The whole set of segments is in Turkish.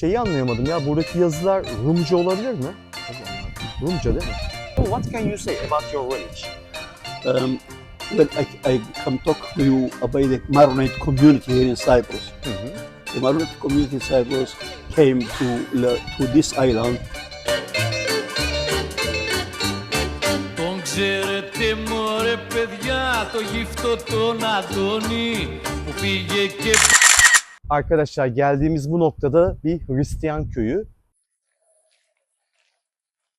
Şeyi anlayamadım ya buradaki yazılar Rumca olabilir mi? Rumca değil mi? What can you say about your village? Um, well, I, I can talk to you about the Maronite community here in Cyprus. Hı hı. The Maronite community in Cyprus came to, la- to this island Τον ξέρετε μωρέ παιδιά το γύφτο τον Αντώνη που πήγε και Arkadaşlar geldiğimiz bu noktada bir Hristiyan köyü.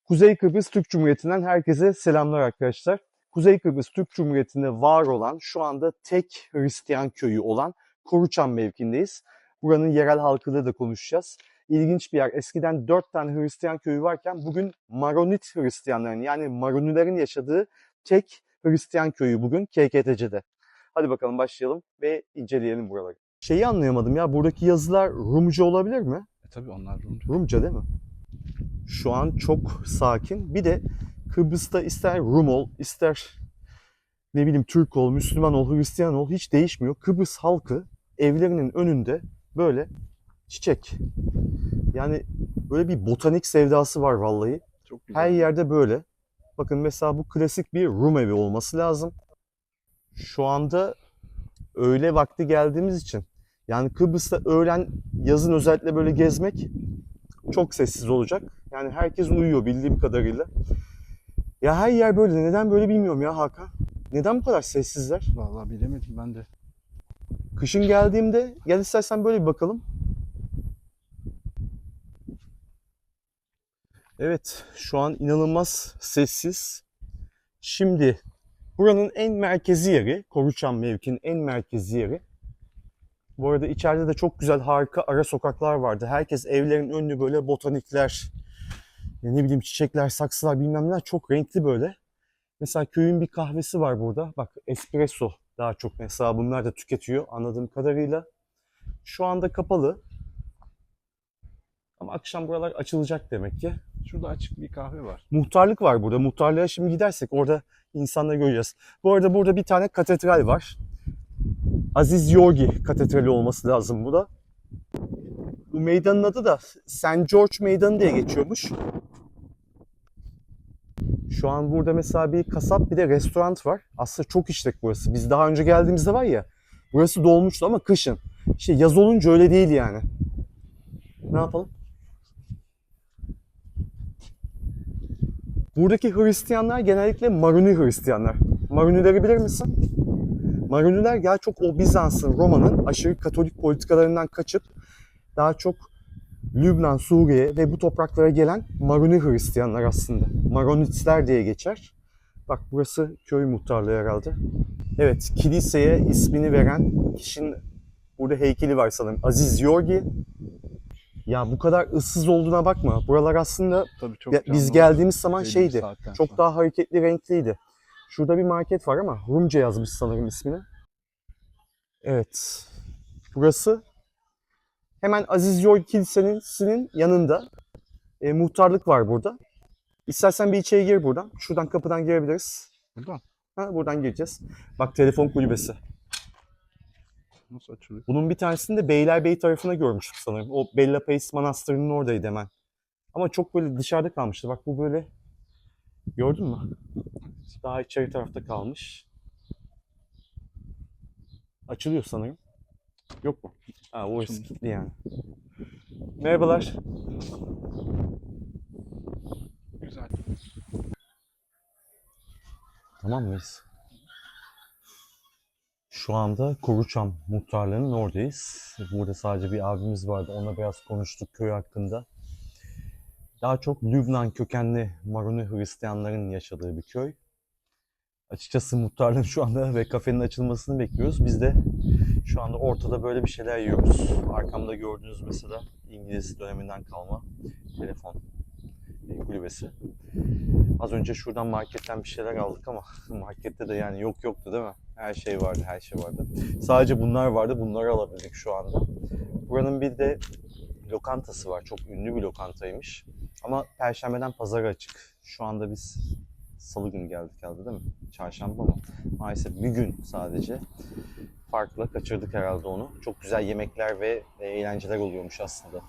Kuzey Kıbrıs Türk Cumhuriyeti'nden herkese selamlar arkadaşlar. Kuzey Kıbrıs Türk Cumhuriyeti'nde var olan şu anda tek Hristiyan köyü olan Koruçan mevkindeyiz. Buranın yerel halkıyla da konuşacağız. İlginç bir yer. Eskiden dört tane Hristiyan köyü varken bugün Maronit Hristiyanların yani Maronilerin yaşadığı tek Hristiyan köyü bugün KKTC'de. Hadi bakalım başlayalım ve inceleyelim buraları. Şeyi anlayamadım ya buradaki yazılar Rumca olabilir mi? E tabii onlar Rumca. Rumca değil mi? Şu an çok sakin. Bir de Kıbrıs'ta ister Rum ol, ister ne bileyim Türk ol, Müslüman ol, Hristiyan ol hiç değişmiyor. Kıbrıs halkı evlerinin önünde böyle çiçek. Yani böyle bir botanik sevdası var vallahi. Çok güzel. Her yerde böyle. Bakın mesela bu klasik bir Rum evi olması lazım. Şu anda öğle vakti geldiğimiz için yani Kıbrıs'ta öğlen yazın özellikle böyle gezmek çok sessiz olacak. Yani herkes uyuyor bildiğim kadarıyla. Ya her yer böyle. Neden böyle bilmiyorum ya Hakan. Neden bu kadar sessizler? Vallahi bilemedim ben de. Kışın geldiğimde gel istersen böyle bir bakalım. Evet, şu an inanılmaz sessiz. Şimdi buranın en merkezi yeri, Koruçan mevkinin en merkezi yeri. Bu arada içeride de çok güzel harika ara sokaklar vardı. Herkes evlerin önünü böyle botanikler, ne bileyim çiçekler, saksılar bilmem neler çok renkli böyle. Mesela köyün bir kahvesi var burada. Bak espresso daha çok mesela bunlar da tüketiyor anladığım kadarıyla. Şu anda kapalı. Ama akşam buralar açılacak demek ki. Şurada açık bir kahve var. Muhtarlık var burada. Muhtarlığa şimdi gidersek orada insanları göreceğiz. Bu arada burada bir tane katedral var. Aziz Yorgi Katedrali olması lazım bu da. Bu meydanın adı da St. George Meydanı diye geçiyormuş. Şu an burada mesela bir kasap bir de restoran var. Aslında çok işlek burası. Biz daha önce geldiğimizde var ya burası dolmuştu ama kışın. İşte yaz olunca öyle değil yani. Ne yapalım? Buradaki Hristiyanlar genellikle Maruni Hristiyanlar. Marunileri bilir misin? Maruniler ya çok o Bizans'ın, Roma'nın aşırı Katolik politikalarından kaçıp daha çok Lübnan, Suriye ve bu topraklara gelen Maruni Hristiyanlar aslında. Maronitler diye geçer. Bak burası köy muhtarlığı herhalde. Evet, kiliseye ismini veren kişinin burada heykeli var sanırım. Aziz Yorgi. Ya bu kadar ıssız olduğuna bakma. Buralar aslında Tabii çok ya, biz geldiğimiz zaman şeydi. Çok sonra. daha hareketli, renkliydi. Şurada bir market var ama Rumca yazmış sanırım ismini. Evet. Burası hemen Aziz Yorgi Kilisesi'nin yanında. E, muhtarlık var burada. İstersen bir içeri gir buradan. Şuradan kapıdan girebiliriz. Buradan Ha, buradan gireceğiz. Bak telefon kulübesi. Nasıl açılıyor? Bunun bir tanesini de Beylerbeyi tarafına görmüştük sanırım. O Bella Pace Manastırı'nın oradaydı hemen. Ama çok böyle dışarıda kalmıştı. Bak bu böyle gördün mü? Daha içeri tarafta kalmış. Açılıyor sanırım. Yok mu? Ha o kilitli yani. Merhabalar. Güzel. Tamam mıyız? Şu anda Koruçam muhtarlığının oradayız. Burada sadece bir abimiz vardı. Onunla biraz konuştuk köy hakkında. Daha çok Lübnan kökenli Maruni Hristiyanların yaşadığı bir köy. Açıkçası muhtarlığın şu anda ve kafenin açılmasını bekliyoruz. Biz de şu anda ortada böyle bir şeyler yiyoruz. Arkamda gördüğünüz mesela İngiliz döneminden kalma telefon kulübesi. Az önce şuradan marketten bir şeyler aldık ama markette de yani yok yoktu değil mi? Her şey vardı, her şey vardı. Sadece bunlar vardı, bunları alabildik şu anda. Buranın bir de lokantası var. Çok ünlü bir lokantaymış. Ama perşembeden pazara açık. Şu anda biz salı günü geldik herhalde değil mi? Çarşamba mı? Maalesef bir gün sadece. Farkla kaçırdık herhalde onu. Çok güzel yemekler ve eğlenceler oluyormuş aslında.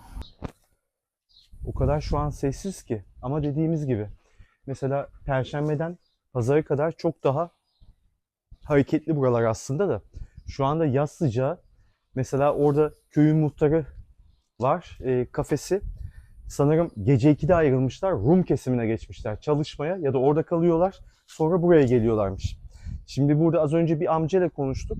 O kadar şu an sessiz ki. Ama dediğimiz gibi. Mesela Perşembe'den Pazara kadar çok daha hareketli buralar aslında da. Şu anda yaz sıcağı. Mesela orada köyün muhtarı var. e, kafesi. Sanırım gece 2'de ayrılmışlar. Rum kesimine geçmişler çalışmaya ya da orada kalıyorlar. Sonra buraya geliyorlarmış. Şimdi burada az önce bir amcayla konuştuk.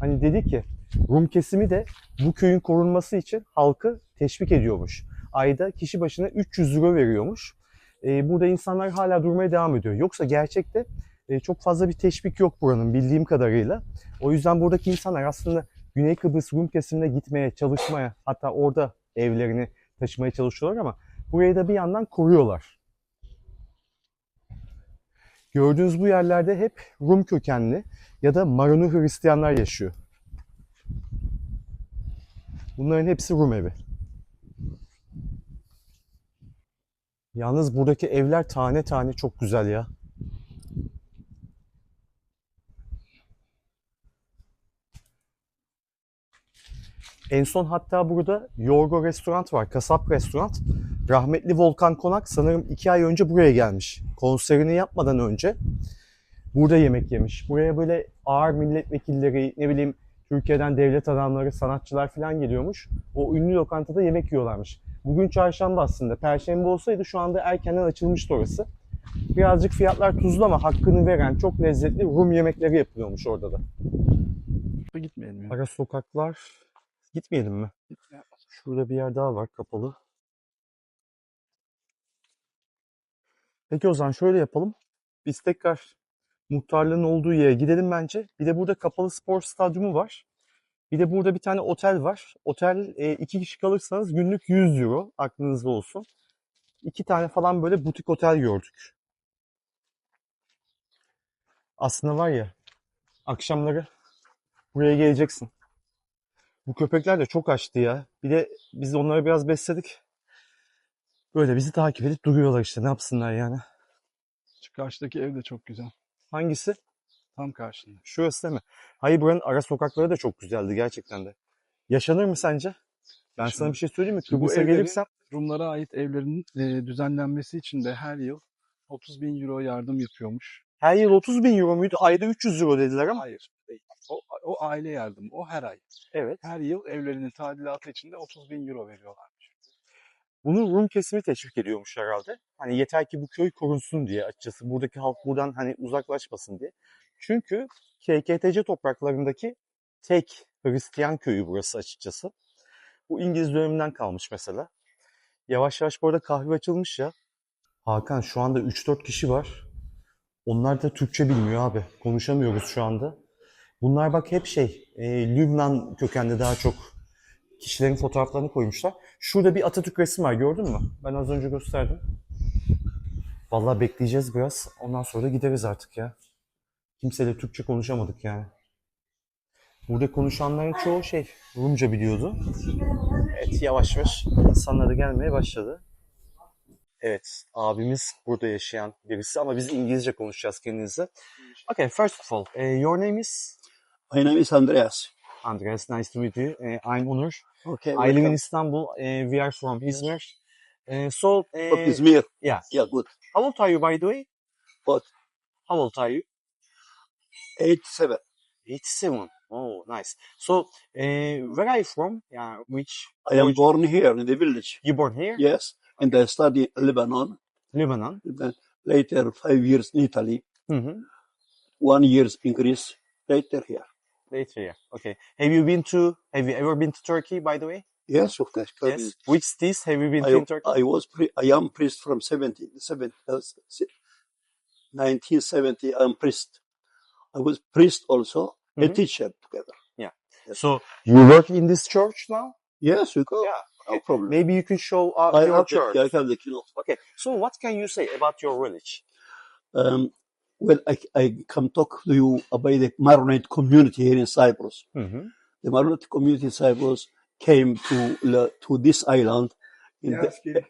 Hani dedi ki Rum kesimi de bu köyün korunması için halkı teşvik ediyormuş. Ayda kişi başına 300 euro veriyormuş. Ee, burada insanlar hala durmaya devam ediyor. Yoksa gerçekte e, çok fazla bir teşvik yok buranın bildiğim kadarıyla. O yüzden buradaki insanlar aslında Güney Kıbrıs Rum kesimine gitmeye, çalışmaya hatta orada evlerini taşımaya çalışıyorlar ama burayı da bir yandan koruyorlar. Gördüğünüz bu yerlerde hep Rum kökenli ya da Maroni Hristiyanlar yaşıyor. Bunların hepsi Rum evi. Yalnız buradaki evler tane tane çok güzel ya. En son hatta burada Yorgo Restoran var, kasap restoran. Rahmetli Volkan Konak sanırım iki ay önce buraya gelmiş. Konserini yapmadan önce burada yemek yemiş. Buraya böyle ağır milletvekilleri, ne bileyim Türkiye'den devlet adamları, sanatçılar falan geliyormuş. O ünlü lokantada yemek yiyorlarmış. Bugün çarşamba aslında. Perşembe olsaydı şu anda erkenden açılmıştı orası. Birazcık fiyatlar tuzlu ama hakkını veren çok lezzetli Rum yemekleri yapılıyormuş orada da. Gitmeyelim ya. Ara sokaklar gitmeyelim mi? Gitmeyelim. Şurada bir yer daha var kapalı. Peki o zaman şöyle yapalım. Biz tekrar muhtarlığın olduğu yere gidelim bence. Bir de burada kapalı spor stadyumu var. Bir de burada bir tane otel var. Otel e, iki kişi kalırsanız günlük 100 euro aklınızda olsun. İki tane falan böyle butik otel gördük. Aslında var ya akşamları buraya geleceksin. Bu köpekler de çok açtı ya. Bir de biz onları biraz besledik. Böyle bizi takip edip duruyorlar işte. Ne yapsınlar yani? Şu karşıdaki ev de çok güzel. Hangisi? Tam karşında. Şurası değil mi? Hayır buranın ara sokakları da çok güzeldi gerçekten de. Yaşanır mı sence? Ben sana Yaşanır. bir şey söyleyeyim mi? Şimdi Kıbrıs'a gelirsem Rumlara ait evlerin e, düzenlenmesi için de her yıl 30 bin euro yardım yapıyormuş. her yıl 30 bin euro muydu? Ayda 300 euro dediler ama. Hayır. Değil. O, o aile yardımı. O her ay. Evet. Her yıl evlerinin tadilatı için de 30 bin euro veriyorlarmış. Bunu Rum kesimi teşvik ediyormuş herhalde. Hani yeter ki bu köy korunsun diye açıkçası. Buradaki halk buradan hani uzaklaşmasın diye. Çünkü KKTC topraklarındaki tek Hristiyan köyü burası açıkçası. Bu İngiliz döneminden kalmış mesela. Yavaş yavaş bu arada kahve açılmış ya. Hakan şu anda 3-4 kişi var. Onlar da Türkçe bilmiyor abi. Konuşamıyoruz şu anda. Bunlar bak hep şey, e, Lübnan kökenli daha çok kişilerin fotoğraflarını koymuşlar. Şurada bir Atatürk resmi var gördün mü? Ben az önce gösterdim. Vallahi bekleyeceğiz biraz. Ondan sonra da gideriz artık ya. Kimseyle Türkçe konuşamadık yani. Burada konuşanların çoğu şey Rumca biliyordu. Evet yavaş yavaş insanlar da gelmeye başladı. Evet abimiz burada yaşayan birisi ama biz İngilizce konuşacağız kendinizle. Okay first of all eh, your name is My name is Andreas. Andreas. Nice to meet you. Eh, I'm Onur. Okay. I live in. Istanbul. Uh, we are from Izmir. Uh, so, uh, From Izmir. yeah. Yeah, good. How old are you, by the way? What? How old are you? 87. 87. Oh, nice. So, uh, where are you from? Yeah, which? I am which- born here in the village. You born here? Yes. And I study Lebanon. Lebanon. Then later five years in Italy. Mm-hmm. One years in Greece. Later here. Later, yeah. Okay. Have you been to? Have you ever been to Turkey, by the way? Yes, of course. Yes. Which cities have you been to in Turkey? I was pri- I am priest from 70, 70, uh, 1970. I'm priest. I was priest also, a Mhm. teacher together. Yeah. So you work in this church now? Yes, you go. Yeah. No problem. Maybe you can show uh, I your church. the, I have the keynote. Okay. So, what can you say about your village? Um, well, I, I can talk to you about the Maronite community here in Cyprus. Mm-hmm. The Maronite community in Cyprus came to to this island. In the,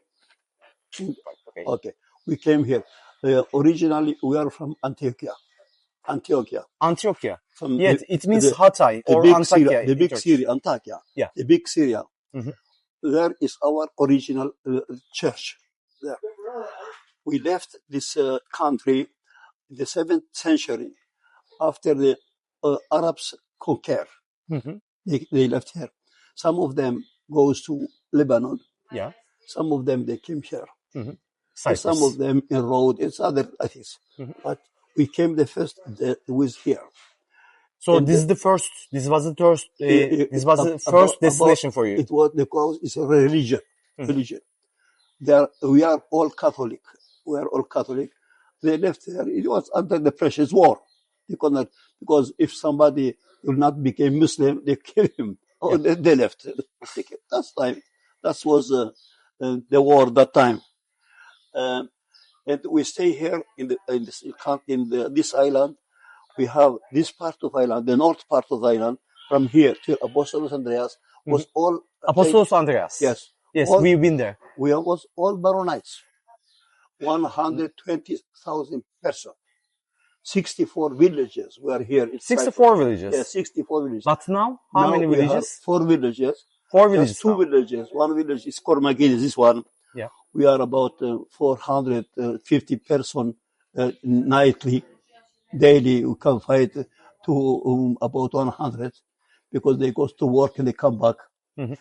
Okay. okay, we came here. Uh, originally, we are from Antioquia. Antioquia. Antioquia. From Yes, the, it means the- Hatay or big Antakya. Syria, the big Syria, Antakya. Yeah. The big Syria. Mhm. there is our original uh, church. There. We left this uh, country in the seventh century after the uh, Arabs conquer. Hı hı. They, they left here. Some of them goes to Lebanon. Yeah. Some of them they came here. Cyprus. some of them enrolled. It's other things. Mhm. But we came the first that was here. So And this is the first. This was the first. Uh, Eh, eh, this was the first about- destination for you. It was the because it's a religion. Mhm. Religion. There we are all Catholic. We are all Catholic. They left there. It was under the precious war. They could not because if somebody will not become Muslim, they kill him. Oh, they, they left. That's time. That was uh, uh, the war that time. Um, and we stay here in the in this in the, this island. We have this part of island, the north part of island, from here to Apostolos Andreas mm-hmm. was all Apostolos Andreas. Yes, Yes, All- we've been there. we was all baronites. One hundred twenty thousand person, sixty-four villages were here. in Cyprus. Sixty-four villages. Yeah, sixty-four villages. But now, how Now many villages? Four villages. Four villages. two now. villages. One village is Kormagidis, this one. Yeah. We are about uh, 450 person uh, nightly, daily. We can fight to um, about 100 because they go to work and they come back. Mhm.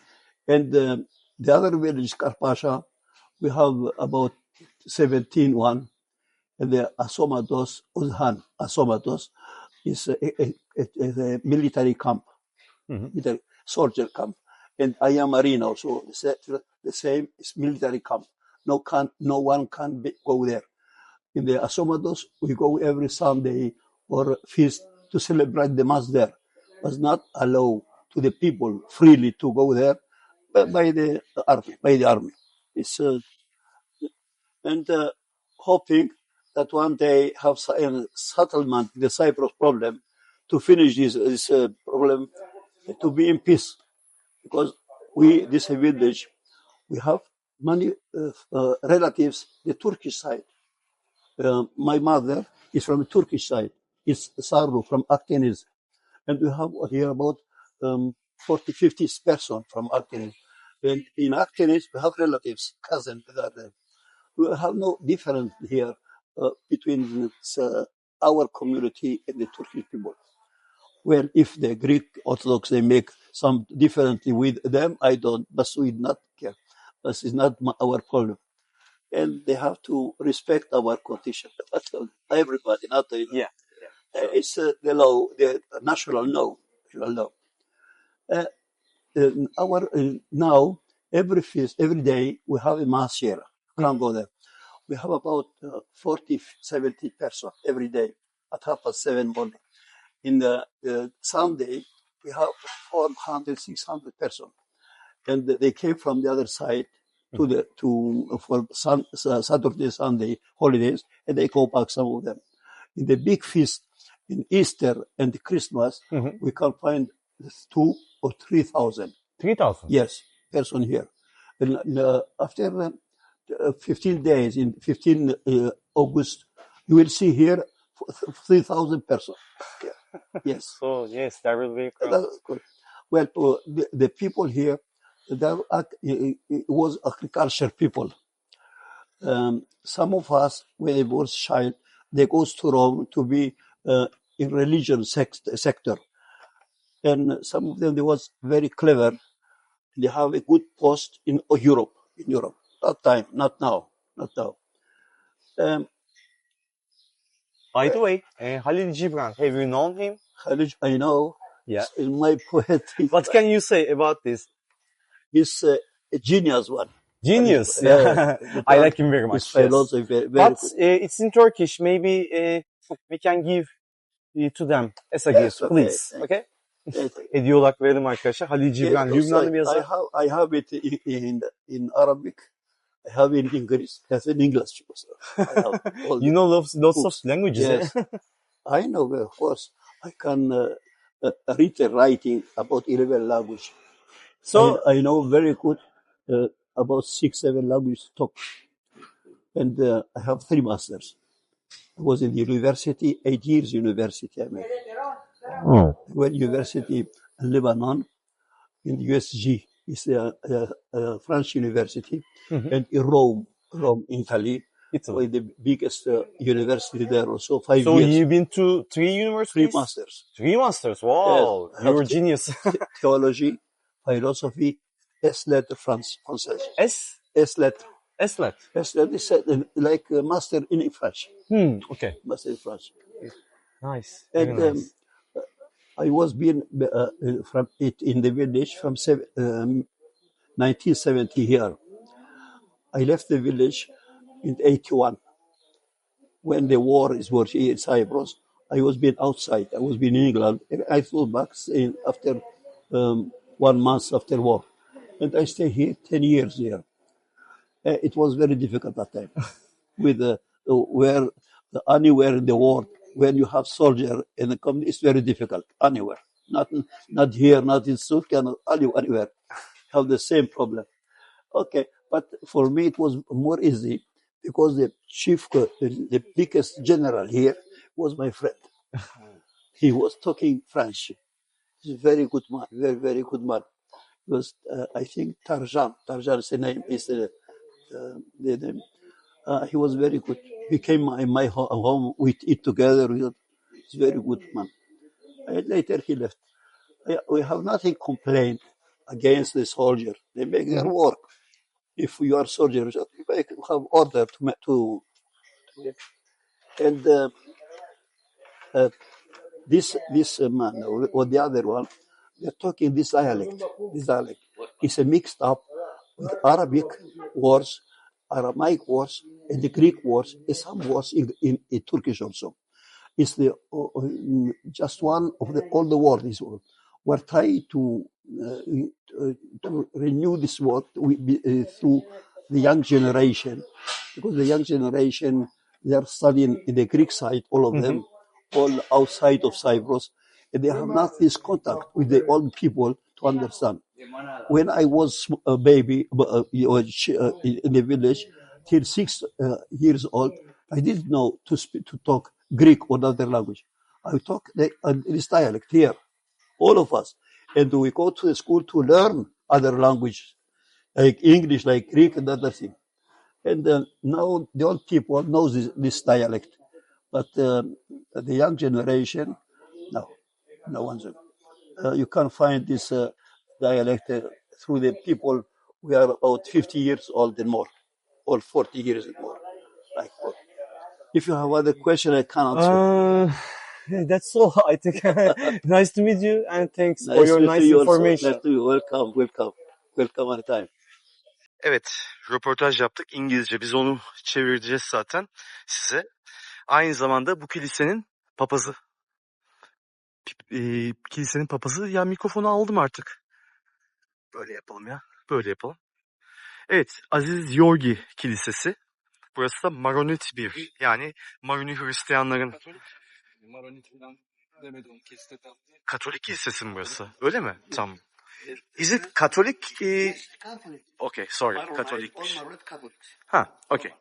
And uh, the other village, Karpasha, we have about 17 one. And the Asomados, Uzhan, Asomados is a, a, a, a military camp, Mhm. military soldier camp and Ayamarina also the sa- the same is military camp. No can no one can be, go there. In the Asomados, we go every Sunday or feast to celebrate the mass there. Was not allowed to the people freely to go there, but by the army. By the army, it's uh, and uh, hoping that one day have a settlement the Cyprus problem to finish this this uh, problem to be in peace because we this village we have many uh, uh, relatives the Turkish side. Uh, my mother is from the Turkish side. It's Sarlu from Akdeniz, and we have here about um, 40, 50 person from Akdeniz. And in Akdeniz we have relatives, cousins. We have no difference here uh, between uh, our community and the Turkish people. Well, if the Greek Orthodox they make some differently with them, I don't. But we not. This is not my, our problem, and they have to respect our condition. But uh, everybody, not the, Yeah, Uh, it's uh, the law, the national law. National law. Uh, uh, our uh, now every feast, every day we have a mass here. Can't go there. We have about uh, 40, 70 person every day at half past seven morning in the uh, Sunday, we have 400, 600 person. And they came from the other side to the, to, for sun, uh, Saturday, Sunday holidays, and they go back, some of them. In the big feast, in Easter and Christmas, Mhm. we can find two or three thousand. Three thousand. yes, person here. And uh, after uh, 15 days, in 15 uh, August, you will see here 3,000 person. Yeah. Yes. So yes, that will be. Good. Well, uh, the, the people here, they are it it was agriculture people. Um, some of us, when they was child, they goes to Rome to be uh, in religion sex, sector, and some of them they was very clever. They have a good post in Europe. In Europe, that time, not now, not now. Um, By the way, uh, Halil Gibran, have you known him? Khalid, I know. Yeah. in my poet. What can you say about this He's uh, a genius one. genius? Yeah. I like him very much. Yes. very, But uh, it's in Turkish. Maybe uh, we can give to them as a Yes, gift, okay. please. Okay? Evet. Hediye olarak verelim arkadaşlar. Halil Cibran, Yeah, Lübnanlı bir I yazar. have I have it in in, in Arabic. I have it in English. That's in English also. I have all You know lots, lots of languages. eh? Yes. I know, of course. I can uh, uh, read the writing about 11 language. So, I, know very good uh, about six, seven languages talk. And uh, I have three masters. I was in the university, eight years university I made. Oh. Well, university in Lebanon, in the USG, It's a, a, a French university, Mhm. and in Rome, Rome, Italy, Italy. the biggest uh, university there. Also, five So years, you've been to three universities three masters: Three masters. Wow, Yes. you're a genius. theology, philosophy, S France, française. S? S lettres, Eslet. S lettres, is, like a master in French, Hmm, okay. master in French. Nice. And um, nice. I was being uh, uh, from it in the village from um, 1970 here. I left the village in 81 when the war is was here in Cyprus. I was being outside. I was being in England, and I flew back in after um, one month after war, and I stay here 10 years here. Uh, it was very difficult that time with uh, where anywhere in the world when you have soldier in the community, it's very difficult anywhere. Not not here, not in Sudan, anywhere. Have the same problem. Okay, but for me it was more easy because the chief, uh, the, the biggest general here was my friend. he was talking French. He's a very good man, very very good man. He was uh, I think Tarjan. Tarjan is the name. Is the, the name. Uh, he was very good. He came my my ho- home. We eat together. He's very good man. And later he left. We have nothing complained against the soldier. They make their work. If you are soldiers, you make, have order to ma- to. And uh, uh, this this uh, man or, the other one, they're talking this dialect. This dialect is a mixed up with Arabic words, Aramaic words, and the Greek words, and some words in, in, in Turkish also. It's the uh, just one of the all the world is we're trying to uh, to renew this with, uh, through the young generation because the young generation they are studying in the Greek side, all of them, all outside of Cyprus, and they have not this contact with the old people to understand. When I was a baby uh, uh, uh, in the village, till six uh, years old, I didn't know to speak, to talk Greek or another language. I talk the, uh, this dialect here, all of us, and we go to the school to learn other languages, like English, like Greek, and other thing. And uh, now the old people knows this, this dialect, but um, the young generation, no, no one's. Uh, you can't find this uh, dialect uh, through the people who are about 50 years old and more, or 40 years and more. Like, uh, if you have other question, I can answer. Uh, yeah, that's all, I think. nice to meet you and thanks for Nice your to nice you also. information. Nice to you. Welcome, welcome, welcome anytime. Evet, röportaj yaptık İngilizce. Biz onu çevireceğiz zaten size. Aynı zamanda bu kilisenin papazı. Eee, kilisenin papazı. Ya mikrofonu aldım artık. Böyle yapalım ya. Böyle yapalım. Evet, Aziz Yorgi Kilisesi. Burası da Maronit bir. Yani Maroni Hristiyanların Maronit falan demedim. Kestet Katolik kilisesi mi burası? Öyle mi? Tamam. Is it Katolik? Catholic. okay, sorry. Katolik. Ha, okay.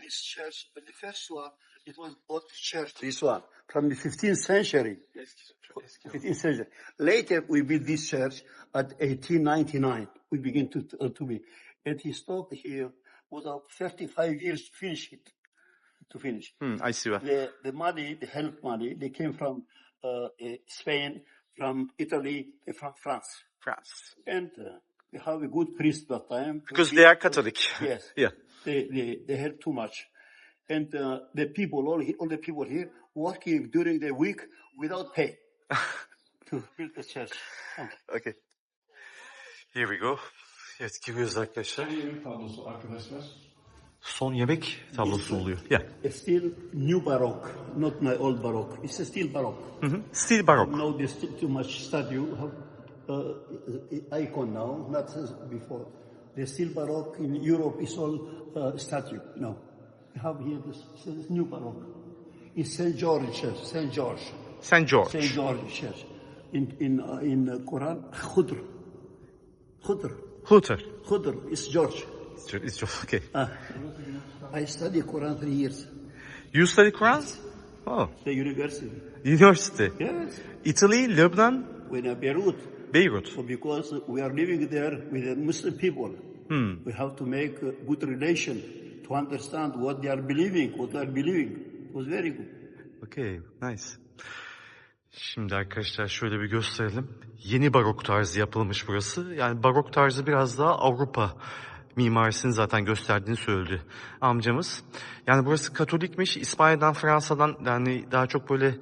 This church, first one, it was old church. This one from the 15th century. 15th century. Later, we built this church at 1899. We begin to uh, to be, and he stopped here was about 35 years to finish it. To finish Hmm, I see. the the money, the help money, they came from uh, uh, Spain, from Italy, from France. France. And uh, we have a good priest that time. Because they are Catholic. Yes. Yeah. They, they, they help too much. And uh, the people, all, all the people here, working during the week without pay to build the church. Okay. Here we go. Evet, giriyoruz arkadaşlar. tablosu arkadaşlar. Son yemek tablosu oluyor. Yeah. It's still new Baroque, not my old Baroque. It's still Baroque. Hı-hı. Still Baroque. No, there's too, too much statue. Uh, icon now, not before. The still Baroque in Europe is all uh, statue. No, we have here this, this new Baroque. It's Saint George Church. Saint George. St. George. Saint George Church. In in uh, in uh, Quran, Khudr. Khudr. Hooter. Khudr is George. It's George. okay. Uh, I study Quran three years. You study Quran? Oh. The university. University. Yes. Italy, Lebanon? When I Beirut, Beyrut. So because we are living there with the Muslim people, we have to make a good relation to understand what they are believing, what they are believing. It was very good. Okay, nice. Şimdi arkadaşlar şöyle bir gösterelim. Yeni barok tarzı yapılmış burası. Yani barok tarzı biraz daha Avrupa mimarisini zaten gösterdiğini söyledi amcamız. Yani burası Katolikmiş. İspanya'dan, Fransa'dan yani daha çok böyle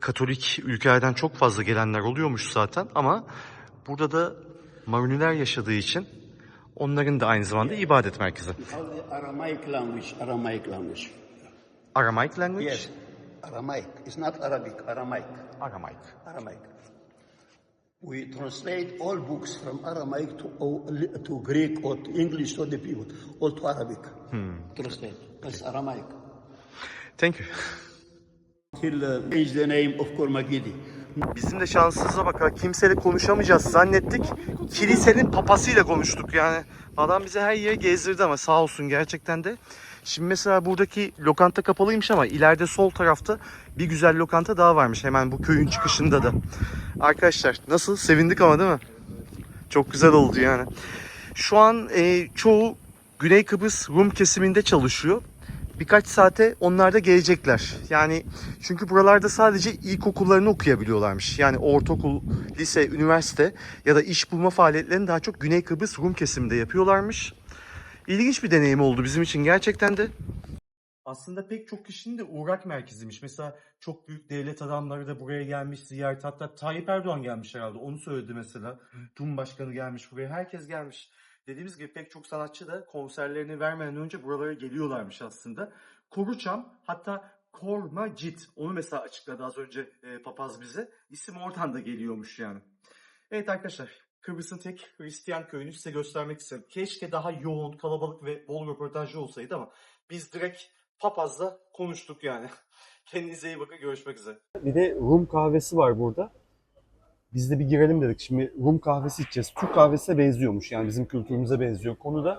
Katolik ülkelerden çok fazla gelenler oluyormuş zaten. Ama burada da Maruniler yaşadığı için onların da aynı zamanda ibadet merkezi. Aramaic language, Aramaic language. Aramaic language? Yes, Aramaic. It's not Arabic, Aramaic. Aramaic. Aramaic. We translate all books from Aramaic to, to Greek or to English to the people, all to Arabic. Hmm. Translate. That's Aramaic. Thank you. Till uh, change the name of Kormagidi. Bizim de şanssızlığa bak kimseyle konuşamayacağız zannettik. Kilisenin papasıyla konuştuk yani. Adam bize her yere gezdirdi ama sağ olsun gerçekten de. Şimdi mesela buradaki lokanta kapalıymış ama ileride sol tarafta bir güzel lokanta daha varmış. Hemen bu köyün çıkışında da. Arkadaşlar nasıl? Sevindik ama değil mi? Çok güzel oldu yani. Şu an e, çoğu Güney Kıbrıs Rum kesiminde çalışıyor. Birkaç saate onlar da gelecekler. Yani çünkü buralarda sadece ilkokullarını okuyabiliyorlarmış. Yani ortaokul, lise, üniversite ya da iş bulma faaliyetlerini daha çok Güney Kıbrıs Rum kesiminde yapıyorlarmış. İlginç bir deneyim oldu bizim için gerçekten de. Aslında pek çok kişinin de uğrak merkeziymiş. Mesela çok büyük devlet adamları da buraya gelmiş ziyaret. Hatta Tayyip Erdoğan gelmiş herhalde. Onu söyledi mesela. Cumhurbaşkanı gelmiş buraya. Herkes gelmiş. Dediğimiz gibi pek çok sanatçı da konserlerini vermeden önce buralara geliyorlarmış aslında. Koruçam hatta Kormacit onu mesela açıkladı az önce e, papaz bize. İsim oradan da geliyormuş yani. Evet arkadaşlar Kıbrıs'ın tek Hristiyan köyünü size göstermek istedim. Keşke daha yoğun, kalabalık ve bol röportajlı olsaydı ama biz direkt papazla konuştuk yani. Kendinize iyi bakın görüşmek üzere. Bir de Rum kahvesi var burada. Biz de bir girelim dedik. Şimdi Rum kahvesi içeceğiz. Türk kahvesine benziyormuş. Yani bizim kültürümüze benziyor konuda.